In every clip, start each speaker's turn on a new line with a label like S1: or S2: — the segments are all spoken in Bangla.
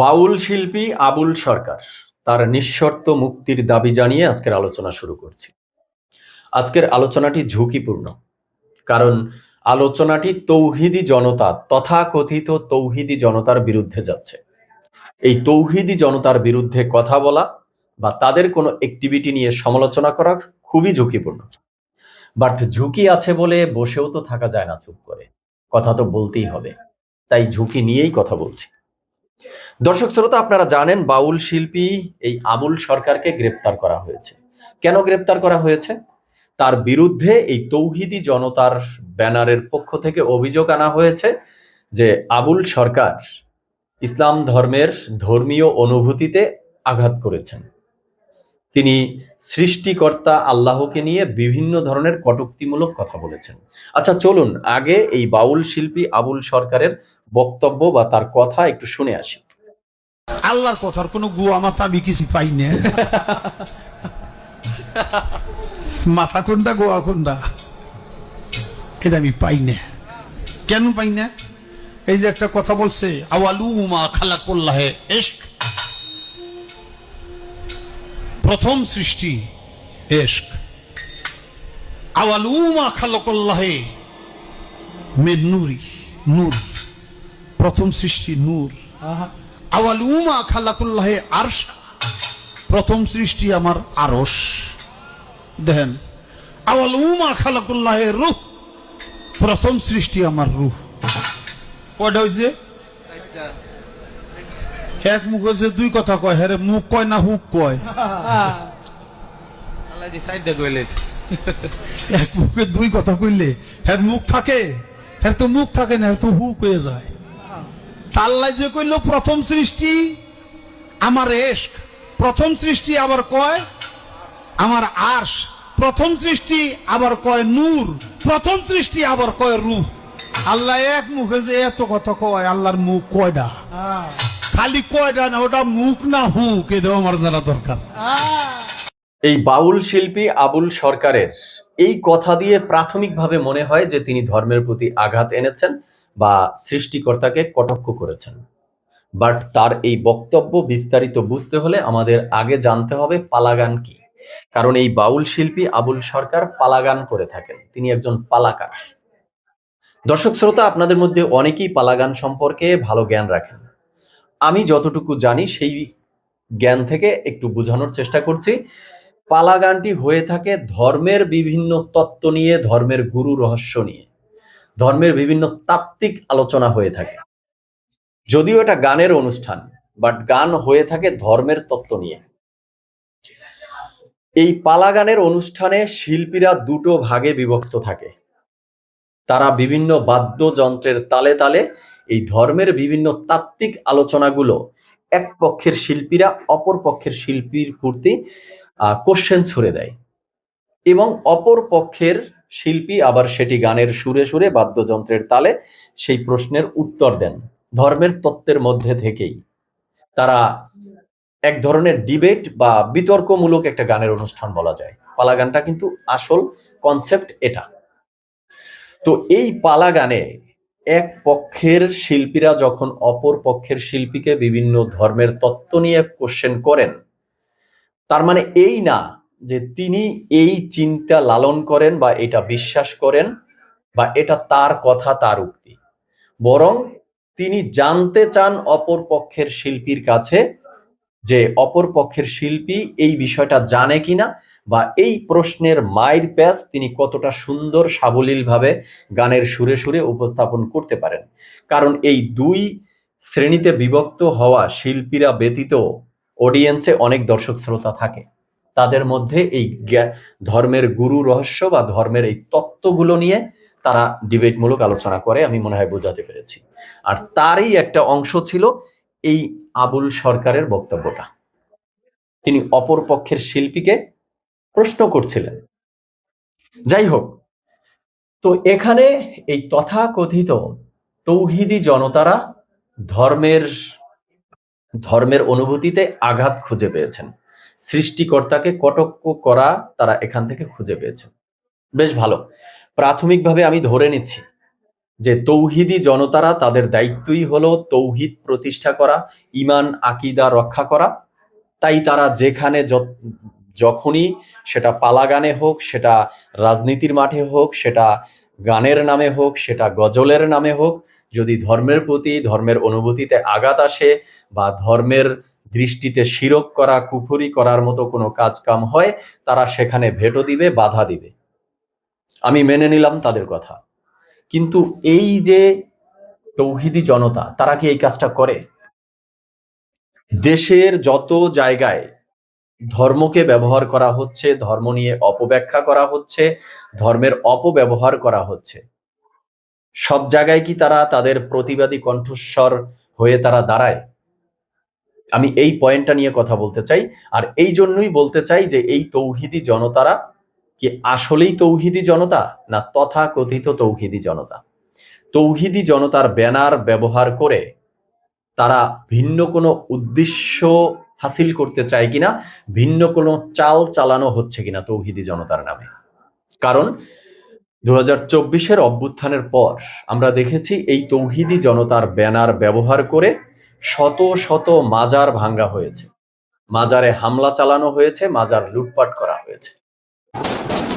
S1: বাউল শিল্পী আবুল সরকার তার নিঃশর্ত মুক্তির দাবি জানিয়ে আজকের আলোচনা শুরু করছি। আজকের আলোচনাটি ঝুঁকিপূর্ণ, কারণ আলোচনাটি তৌহিদি জনতা তথাকথিত তৌহিদি জনতার বিরুদ্ধে যাচ্ছে। এই তৌহিদি জনতার বিরুদ্ধে কথা বলা বা তাদের কোনো অ্যাক্টিভিটি নিয়ে সমালোচনা করা খুবই ঝুঁকিপূর্ণ। বাট ঝুঁকি আছে বলে বসেও তো থাকা যায় না চুপ করে। কথা তো বলতেই হবে। তাই ঝুঁকি নিয়েই কথা বলছি। দর্শক শ্রোতা, আপনারা জানেন বাউল শিল্পী এই আবুল সরকারকে গ্রেপ্তার করা হয়েছে। কেন গ্রেপ্তার করা হয়েছে? তার বিরুদ্ধে এই তৌহিদি জনতার ব্যানারের পক্ষ থেকে অভিযোগ আনা হয়েছে যে আবুল সরকার ইসলাম ধর্মের ধর্মীয় অনুভূতিতে আঘাত করেছেন। তিনি সৃষ্টিকর্তা আল্লাহকে নিয়ে বিভিন্ন ধরনের কটুক্তিমূলক কথা বলেছেন। আচ্ছা চলুন আগে এই বাউল শিল্পী আবুল সরকারের বক্তব্য বা তার কথা একটু শুনে আসি।
S2: আল্লাহর কথার কোনো গুয়া মাথা আমি কিছু পাই না মাথা কোনটা, গোয়া কোনটা? এটা আমি পাই না কেন পাই না এই যে একটা কথা বলছে আওয়ালু মা খালা করল্লাহে এশক প্রথম সৃষ্টি এশক। আওয়ালু মা খালা নূরি। নূর প্রথম সৃষ্টি নূর। আওয়ালুমা খালাকুল্লাহে আরশ। প্রথম সৃষ্টি আমার আরস দেখেন আওয়ালুমা খালাকুল্লাহে রুহ। প্রথম সৃষ্টি আমার রুহ। কয়টা হয়েছে এক মুখ হয়েছে দুই কথা কয় হ্যাঁ মুখ কয় না হুক কয়।
S3: কইলেছ
S2: এক মুখে দুই কথা কইলে হ্যাঁ মুখ থাকে হ্যাঁ তো মুখ থাকে না হ্যাঁ তো হুক হয়ে যায়। তাল্লাই যে কইল প্রথম সৃষ্টি আমার এশক প্রথম সৃষ্টি আবার কয় আমার আর্শ প্রথম সৃষ্টি আবার কয় নূর প্রথম সৃষ্টি আবার কয় রূহ আল্লাহ এক মুখে যে এত কথা কয় আল্লাহর মুখ কয়ডা? খালি কয়ডা না, ওটা মুখ না হুক এটাও আমার জানা দরকার।
S1: এই বাউল শিল্পী আবুল সরকারের এই কথা দিয়ে প্রাথমিকভাবে মনে হয় যে তিনি ধর্মের প্রতি আঘাত এনেছেন বা সৃষ্টিকর্তাকে কটাক্ষ করেছেন। বাট তার এই বক্তব্য বিস্তারিত বুঝতে হলে আমাদের আগে জানতে হবে পালাগান কি। কারণ এই বাউল শিল্পী আবুল সরকার পালাগান করে থাকেন। তিনি একজন পালাকার। দর্শক শ্রোতা, আপনাদের মধ্যে অনেকেই পালাগান সম্পর্কে ভালো জ্ঞান রাখেন। আমি যতটুকু জানি, সেই জ্ঞান থেকে একটু বোঝানোর চেষ্টা করছি। পালা গানটি হয়ে থাকে ধর্মের বিভিন্ন তত্ত্ব নিয়ে, ধর্মের গুরু রহস্য নিয়ে। ধর্মের বিভিন্ন তাত্ত্বিক আলোচনা হয়ে থাকে। যদিও এটা গানের অনুষ্ঠান বাট গান হয়ে থাকে ধর্মের তত্ত্ব নিয়ে। এই পালা গানের অনুষ্ঠানে শিল্পীরা দুটো ভাগে বিভক্ত থাকে। তারা বিভিন্ন বাদ্যযন্ত্রের তালে তালে এই ধর্মের বিভিন্ন তাত্ত্বিক আলোচনাগুলো এক পক্ষের শিল্পীরা অপর পক্ষের শিল্পীর প্রতি কোশ্চেন ছুড়ে দেয়। এবং অপর পক্ষের শিল্পী আবার সেটি গানের সুরে সুরে বাদ্যযন্ত্রের তালে সেই প্রশ্নের উত্তর দেন, ধর্মের তত্ত্বের মধ্যে থেকেই। তারা এক ধরনের ডিবেট বা বিতর্কমূলক একটা গানের অনুষ্ঠান বলা যায়। পালা গানটা কিন্তু আসল কনসেপ্ট এটা। তো এই পালা গানে এক পক্ষের শিল্পীরা যখন অপর পক্ষের শিল্পীকে বিভিন্ন ধর্মের তত্ত্ব নিয়ে কোশ্চেন করেন, তার মানে এই না যে তিনি এই চিন্তা লালন করেন বা এটা বিশ্বাস করেন বা এটা তার কথা, তার উক্তি। বরং তিনি জানতে চান অপর পক্ষের শিল্পীর কাছে যে অপর পক্ষের শিল্পী এই বিষয়টা জানে কিনা বা এই প্রশ্নের মায়ের প্যাচ তিনি কতটা সুন্দর সাবলীলভাবে গানের সুরে সুরে উপস্থাপন করতে পারেন। কারণ এই দুই শ্রেণীতে বিভক্ত হওয়া শিল্পীরা ব্যতীত অডিয়েন্সে অনেক দর্শক শ্রোতা থাকে। তাদের মধ্যে এই ধর্মের গুরু রহস্য বা ধর্মের এই তত্ত্বগুলো নিয়ে তারা ডিবেটমূলক আলোচনা করে, আমি মনে হয় বোঝাতে পেরেছি। আর তারই একটা অংশ ছিল এই আবুল সরকারের বক্তব্যটা। তিনি অপর পক্ষের শিল্পীকে প্রশ্ন করছিলেন। যাই হোক, তো এখানে এই তথাকথিত তৌহিদি জনতারা ধর্মের ধর্মের অনুভূতিতে আঘাত খুঁজে পেয়েছেন। সৃষ্টিকর্তাকে কটক্ষ করা তারা এখান থেকে খুঁজে পেয়েছেন। বেশ ভালো। প্রাথমিকভাবে আমি ধরে নিচ্ছি যে তৌহিদি জনতারা তাদের দায়িত্বই হলো তৌহিদ প্রতিষ্ঠা করা ইমান আকিদা রক্ষা করা। তাই তারা যেখানে যখনই সেটা পালাগানে হোক, সেটা রাজনীতির মাঠে হোক, সেটা গানের নামে হোক, সেটা গজলের নামে হোক, যদি ধর্মের প্রতি, ধর্মের অনুভূতিতে আঘাত আসে বা ধর্মের দৃষ্টিতে শিরক করা, কুফুরি করার মতো কোনো কাজ কাম হয়, তারা সেখানে ভেটো দিবে, বাধা দিবে। আমি মেনে নিলাম তাদের কথা। কিন্তু এই যে তৌহিদি জনতা, তারা কি এই কাজটা করে? দেশের যত জায়গায় ধর্মকে ব্যবহার করা হচ্ছে, ধর্ম নিয়ে অপব্যাখ্যা করা হচ্ছে, ধর্মের অপব্যবহার করা হচ্ছে, সব জায়গায় কি তারা তাদের প্রতিবাদী কণ্ঠস্বর হয়ে তারা দাঁড়ায়? আমি এই পয়েন্টটা নিয়ে কথা বলতে চাই, আর এই জন্যই বলতে চাই যে এই তৌহিদি জনতারা কি আসলেই তৌহিদি জনতা না তথা কথিত তৌহিদি জনতা? তৌহিদি জনতার ব্যানার ব্যবহার করে তারা ভিন্ন কোনো উদ্দেশ্য হাসিল করতে চায় কিনা, ভিন্ন কোনো চাল চালানো হচ্ছে কিনা তৌহিদি জনতার নামে? কারণ দু হাজার চব্বিশের অভ্যুত্থানের পর আমরা দেখেছি এই তৌহিদি জনতার ব্যানার ব্যবহার করে শত শত মাজার ভাঙ্গা হয়েছে। মাজারে হামলা চালানো হয়েছে, মাজার লুটপাট করা হয়েছে।
S3: Thank you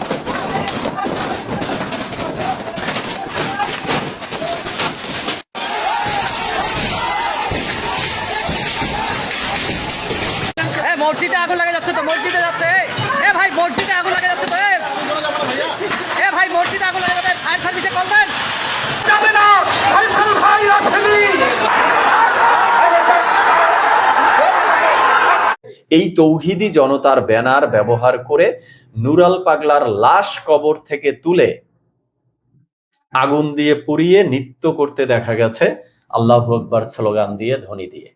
S1: এই তৌহিদি জনতার ব্যানার ব্যবহার করে নুরাল পাগলার লাশ কবর থেকে তুলে আগুন দিয়ে পুড়িয়ে নৃত্য করতে দেখা গেছে। আল্লাহ আকবর স্লোগান দিয়ে, ধ্বনি দিয়ে।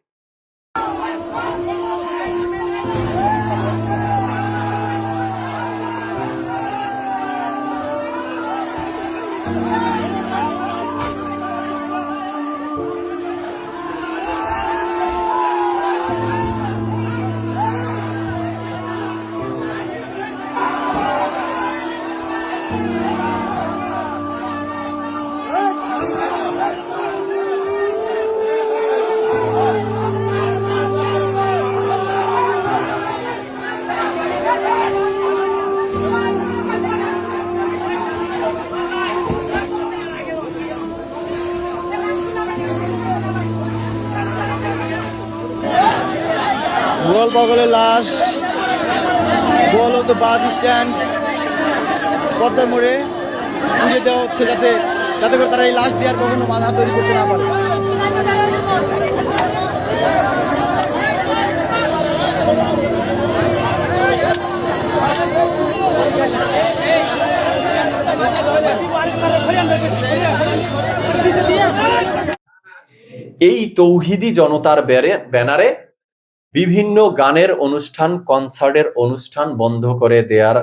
S4: গোয়াল পাগলের লাশ, গোয়াল তো বাস স্ট্যান্ড, পদ্মার মোড়ে পুজো দেওয়া হচ্ছে যাতে যাতে করে তারা এই লাশ দেওয়ার কখনো মাথা তৈরি করতে না পারে।
S1: এই তৌহিদি জনতার ব্যানারে বিভিন্ন গানের অনুষ্ঠান, কনসার্টের অনুষ্ঠান বন্ধ করে দেয়ার,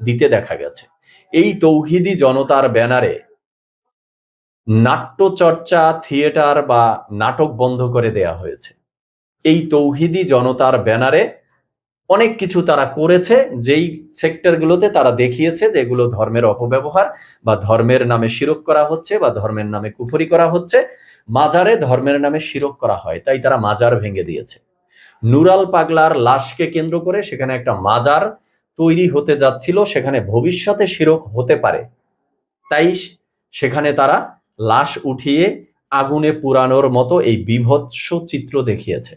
S1: দিতে দেখা গেছে। এই তৌহিদি জনতার ব্যানারে নাট্যচর্চা, থিয়েটার বা নাটক বন্ধ করে দেয়া হয়েছে। এই তৌহিদি জনতার ব্যানারে অনেক কিছু তারা করেছে, যেই সেক্টরগুলোতে তারা দেখিয়েছে যেগুলো ধর্মের অপব্যবহার বা ধর্মের নামে শিরক করা হচ্ছে বা ধর্মের নামে কুফরি করা হচ্ছে, মাজারে ধর্মের নামে শিরক করা হয়, তাই তারা মাজার ভেঙে দিয়েছে। নুরাল পাগলার লাশকে কেন্দ্র করে সেখানে একটা মাজার তৈরি হতে যাচ্ছিল, সেখানে ভবিষ্যতে শিরক হতে পারে। তাই সেখানে তারা লাশ উঠিয়ে আগুনে পুরানোর মতো এই বিভৎস চিত্র দেখিয়েছে।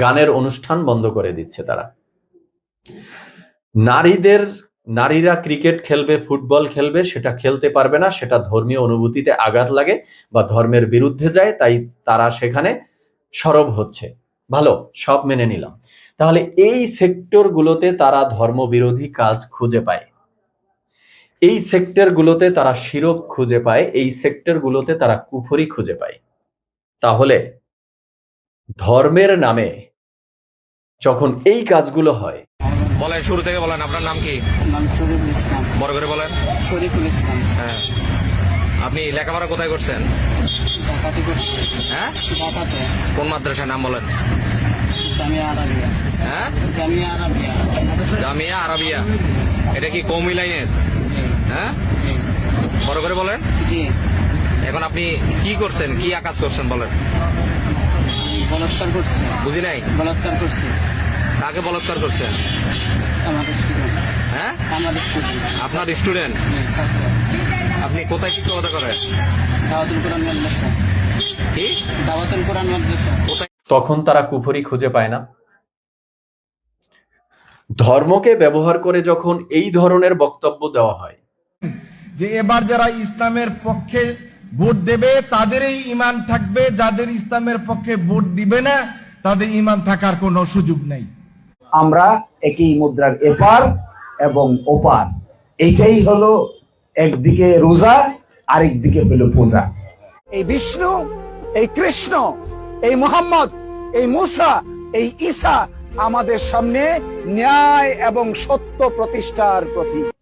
S1: গানের অনুষ্ঠান বন্ধ করে দিচ্ছে তারা। নারীদের, নারীরা ক্রিকেট খেলবে, ফুটবল খেলবে, সেটা খেলতে পারবে না, সেটা ধর্মীয় অনুভূতিতে আঘাত লাগে বা ধর্মের বিরুদ্ধে যায়, তাই তারা সেখানে সরব হচ্ছে। ভালো সব মেনে নিলাম। তাহলে এই সেক্টরগুলোতে তারা ধর্মবিরোধী কাজ খুঁজে পায়। এই সেক্টরগুলোতে তারা শিরক খুঁজে পায় এই সেক্টরগুলোতে তারা কুফরি খুঁজে পায়। তাহলে ধর্মের নামে যখন এই কাজগুলো হয়
S5: বলেন শুরু থেকে বলেন আপনার নাম কি? বড় করে বলেন।
S6: শরীফুল ইসলাম।
S5: হ্যাঁ। আপনি লেখাপড়া কোথায় করছেন? হ্যাঁ? কোন মাদ্রাসার নাম বলেন?
S6: জামিয়া
S5: হ্যাঁ?
S6: জামিয়া আরাবিয়া।
S5: এটা কি কৌমি লাইনের? হ্যাঁ? বড় করে বলেন।
S6: জি।
S5: এখন আপনি কি করছেন? কি আকাশ করছেন বলেন?
S6: বলাৎকার করছে।
S5: বুঝি নাই?
S6: বলাৎকার করছে।
S5: কাকে বলাৎকার করছেন? হ্যাঁ? আপনার স্টুডেন্ট আপনি কোথায় শিক্ষকতা করেন?
S6: দাওয়াতুল কোরআন মাদ্রাসা।
S5: কি?
S6: দাওয়াতুল কোরআন মাদ্রাসা।
S5: কোথায়?
S1: তখন তারা কুফরি খুঁজে পায় না। ধর্মকে ব্যবহার করে যখন এই ধরনের বক্তব্য দেওয়া হয়।
S7: যে এবার যারা ইসলামের পক্ষে ভোট দেবে তাদেরই ইমান থাকবে। যাদের ইসলামের পক্ষে ভোট দিবে না তাদের ইমান থাকার কোনো সুযোগ নেই।
S8: আমরা একই মুদ্রার এপার এবং ওপার। এইটাই হলো একদিকে রোজা, আরেকদিকে হলো পূজা।
S9: এই বিষ্ণু, এই কৃষ্ণ, এই মোহাম্মদ, এই মুসা, এই ঈসা আমাদের সামনে ন্যায় এবং সত্য প্রতিষ্ঠার প্রতীক।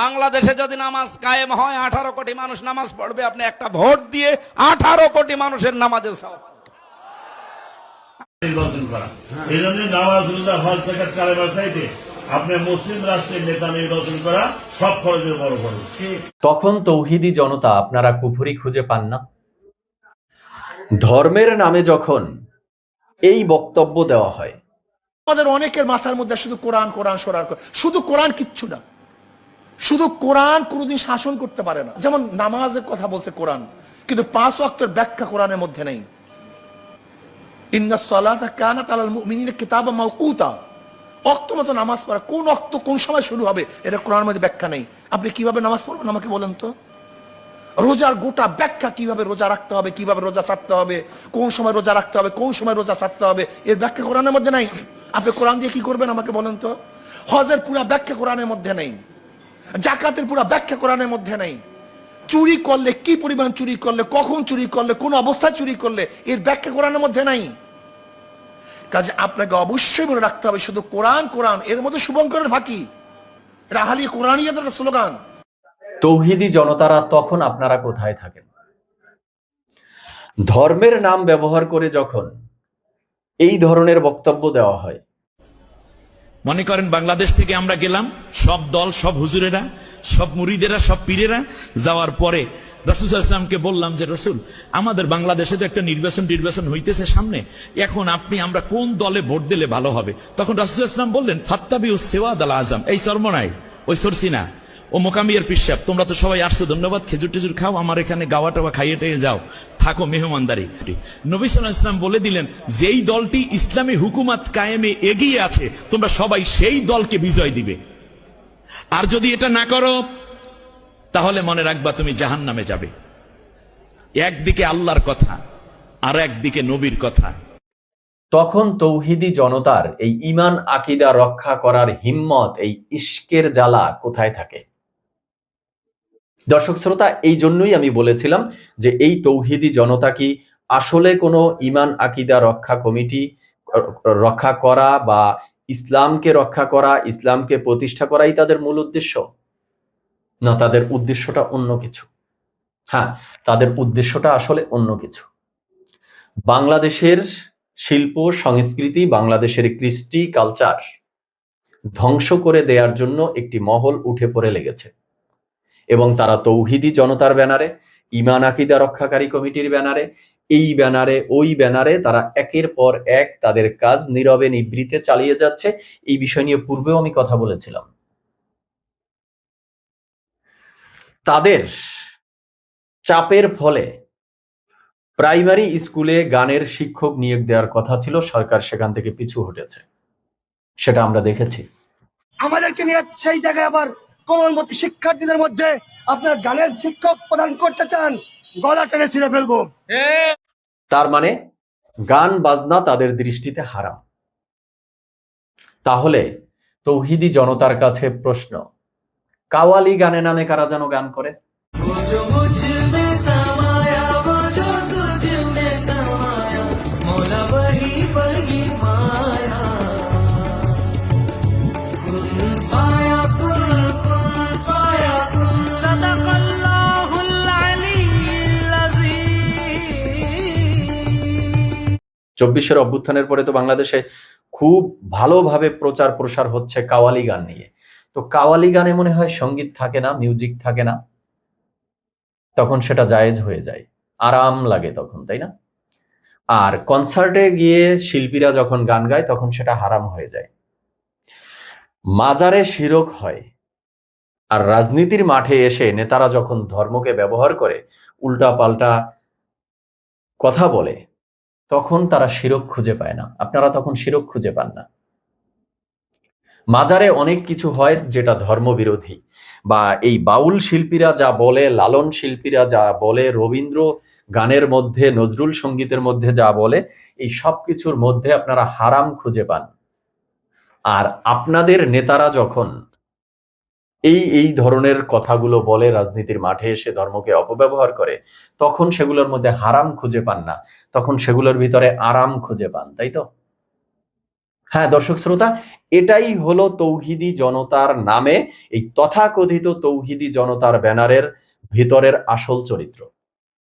S10: বাংলাদেশে যদি নামাজ কায়েম হয় আঠারো কোটি মানুষ নামাজ পড়বে আপনি একটা ভোট দিয়ে আঠারো কোটি মানুষের
S11: নির্বাচন করা। এই জন্য নামাজ রোজা হজ থেকে কালেমা চাইতে আপনি মুসলিম রাষ্ট্রের নেতা নির্বাচন করা সব খরচের বড় খরচ।
S1: তখন তৌহিদি জনতা আপনারা কুফরি খুঁজে পান না? ধর্মের নামে যখন এই বক্তব্য দেওয়া হয়
S12: আমাদের অনেকের মাথার মধ্যে শুধু কোরআন কোরআন সরার শুধু কোরআন কিচ্ছু না। শুধু কোরআন কোনোদিন শাসন করতে পারে না। যেমন নামাজের কথা বলছে কোরআন, কিন্তু পাঁচ অক্টের ব্যাখ্যা কোরআনের মধ্যে নেই। নামাজ কোন অক্ত কোন সময় শুরু হবে, এটা কোরআনের মধ্যে ব্যাখ্যা নেই। আপনি কীভাবে নামাজ পড়বেন আমাকে বলেন তো? রোজার গোটা ব্যাখ্যা কীভাবে রোজা রাখতে হবে, কীভাবে রোজা হবে, কোন সময় রোজা রাখতে হবে, কোন সময় রোজা হবে, এর ব্যাখ্যা কোরআনের মধ্যে নাই। আপনি কোরআন দিয়ে কি করবেন আমাকে বলেন তো? হজের পুরা ব্যাখ্যা কোরআনের মধ্যে নেই। জাকাতের পুরা ব্যাখ্যা কোরআনের মধ্যে নেই। চুরি করলে কি পরিমাণ চুরি করলে, কখন চুরি করলে, কোন অবস্থায় চুরি করলে, এর ব্যাখ্যা কোরআনের মধ্যে নাই। কাজে আপনাকে অবশ্যই মনে রাখতে হবে, শুধু কোরআন কোরআন, এর মধ্যে শুভঙ্করের ফাঁকি। রাহালি কোরআনিয়াদের একটা স্লোগান।
S1: তৌহিদি জনতারা তখন আপনারা কোথায় থাকেন? ধর্মের নাম ব্যবহার করে যখন এই ধরনের বক্তব্য দেওয়া হয়
S10: মনে করেন বাংলাদেশ থেকে আমরা গেলাম, সব দল, সব হুজুরেরা, সব মুরিদেরা, সব পীরেরা যাওয়ার পরে রসুলামকে বললাম যে, রসুল, আমাদের বাংলাদেশে তো একটা নির্বাচন নির্বাচন হইতেছে সামনে। এখন আপনি আমরা কোন দলে ভোট দিলে ভালো হবে? তখন রসুল ইসলাম বললেন ফাত্তাবি ও সেওয়াদ আল আজম। এই সরমনাই ওই সরসিনা। ও মোকামিয়ার পিসাব, তোমরা তো সবাই আসছো, ধন্যবাদ, খেজুর টেজুর খাও, আমার এখানে গাওয়া টাওয়া খাইয়ে টাইয়ে যাও। থাকো মেহমানদারি। নবী সাল্লাহ ইসলাম বলে দিলেন, যেই দলটি ইসলামী হুকুমাত কায়েমে এগিয়ে আছে, তোমরা সবাই সেই দলকে বিজয় দিবে। আর যদি এটা না করো, তাহলে মনে রাখবা তুমি জাহান নামে যাবে। একদিকে আল্লাহর কথা, আর একদিকে নবীর কথা।
S1: তখন তৌহিদি জনতার এই ইমান আকিদা রক্ষা করার হিম্মত, এই ইস্কের জ্বালা কোথায় থাকে? দর্শক শ্রোতা, এই জন্যই আমি বলেছিলাম যে এই তৌহিদি জনতা কি আসলে কোনো ইমান আকিদা রক্ষা কমিটি রক্ষা করা বা ইসলামকে রক্ষা করা, ইসলামকে প্রতিষ্ঠা করাই তাদের মূল উদ্দেশ্য? না, তাদের উদ্দেশ্যটা অন্য কিছু। হ্যাঁ তাদের উদ্দেশ্যটা আসলে অন্য কিছু। বাংলাদেশের শিল্প, সংস্কৃতি, বাংলাদেশের কৃষ্টি কালচার ধ্বংস করে দেওয়ার জন্য একটি মহল উঠে পড়ে লেগেছে। এবং তারা তৌহিদি জনতার ব্যানারে ইমান আকিদা রক্ষাকারী কমিটির ব্যানারে, এই ব্যানারে, ওই ব্যানারে তারা একের পর এক তাদের কাজ নীরবে নিবৃতে চালিয়ে যাচ্ছে। এই বিষয় নিয়ে পূর্বেও আমি কথা বলেছিলাম। তাদের চাপের ফলে প্রাইমারি স্কুলে গানের শিক্ষক নিয়োগ দেওয়ার কথা ছিল, সরকার সেখান থেকে পিছু হটেছে। সেটা আমরা দেখেছি।
S9: আমাদেরকে নিয়ে সেই জায়গায় আবার কোমলমতি শিক্ষার্থীদের মধ্যে আপনার গানের শিক্ষক প্রদান করতে চান গলা টেনে ছিঁড়ে ফেলব।
S1: তার মানে গান বাজনা তাদের দৃষ্টিতে হারাম। তাহলে তৌহিদি জনতার কাছে প্রশ্ন কাওয়ালি গানে নামে কারা যেন গান করে? চব্বিশের অভ্যুত্থানের পরে তো বাংলাদেশে খুব ভালোভাবে প্রচার প্রসার হচ্ছে কাওয়ালি গান নিয়ে। তো কাওয়ালি গানে মনে হয় সংগীত থাকে না মিউজিক থাকে না। তখন সেটা জায়েজ হয়ে যায়। আরাম লাগে তখন, তাই না? আর কনসার্টে গিয়ে শিল্পীরা যখন গান গায়, তখন সেটা হারাম হয়ে যায়। মাজারে শিরক হয়। আর রাজনীতির মাঠে এসে নেতারা যখন ধর্মকে ব্যবহার করে উল্টা পাল্টা কথা বলে তখন তারা শিরক খুঁজে পায় না। আপনারা তখন শিরক খুঁজে পান না। মাজারে অনেক কিছু হয় যেটা ধর্মবিরোধী। বা এই বাউল শিল্পীরা যা বলে, লালন শিল্পীরা যা বলে, রবীন্দ্র গানের মধ্যে, নজরুল সঙ্গীতের মধ্যে যা বলে, এই সব কিছুর মধ্যে আপনারা হারাম খুঁজে পান। আর আপনাদের নেতারা যখন এই এই ধরনের কথাগুলো বলে রাজনীতির মাঠে এসে ধর্মকে অপব্যবহার করে, তখন সেগুলোর মধ্যে হারাম খুঁজে পান না। তখন সেগুলোর ভিতরে আরাম খুঁজে পান, তাই তো? হ্যাঁ দর্শক শ্রোতা, এটাই হলো তৌহিদি জনতার নামে এই তথাকথিত তৌহিদি জনতার ব্যানারের ভিতরের আসল চরিত্র।